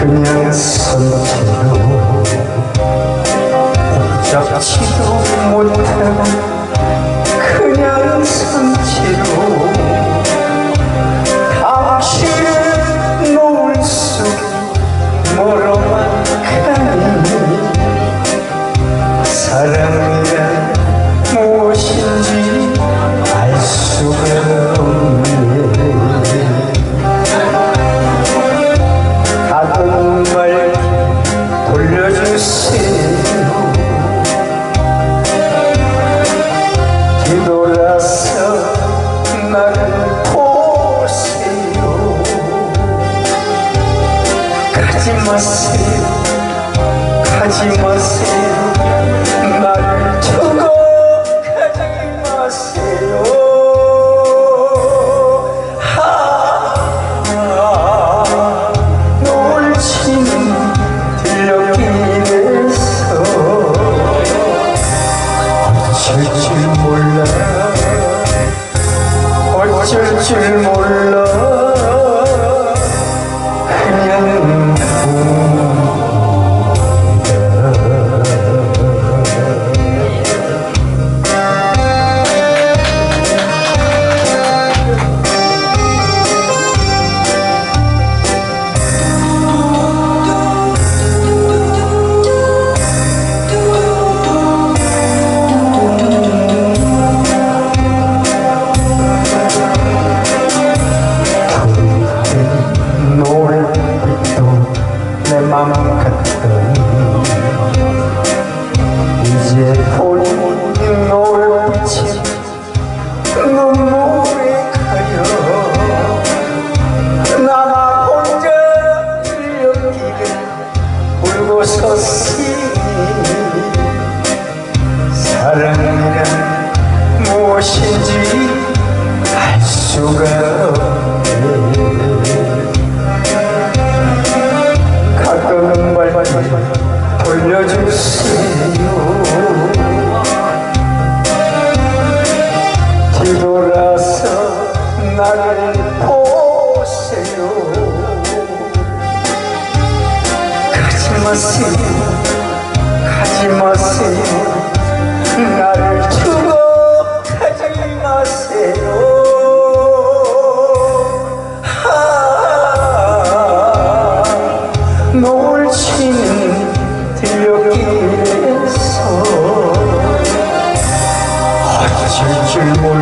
그냥 선키로 붙잡지도 못하고 그냥 선치로 당신의 노을 테니. 사랑 가지 마세요 나를 두고 가지 마세요 줄 몰라. 어쩔 줄 몰라 사랑이란 무엇인지 알 수가 없네. 가끔은 말 돌려주세요. 뒤돌아서 나를 보세요. 가지 마세요. 가지 마세요 어쩔 줄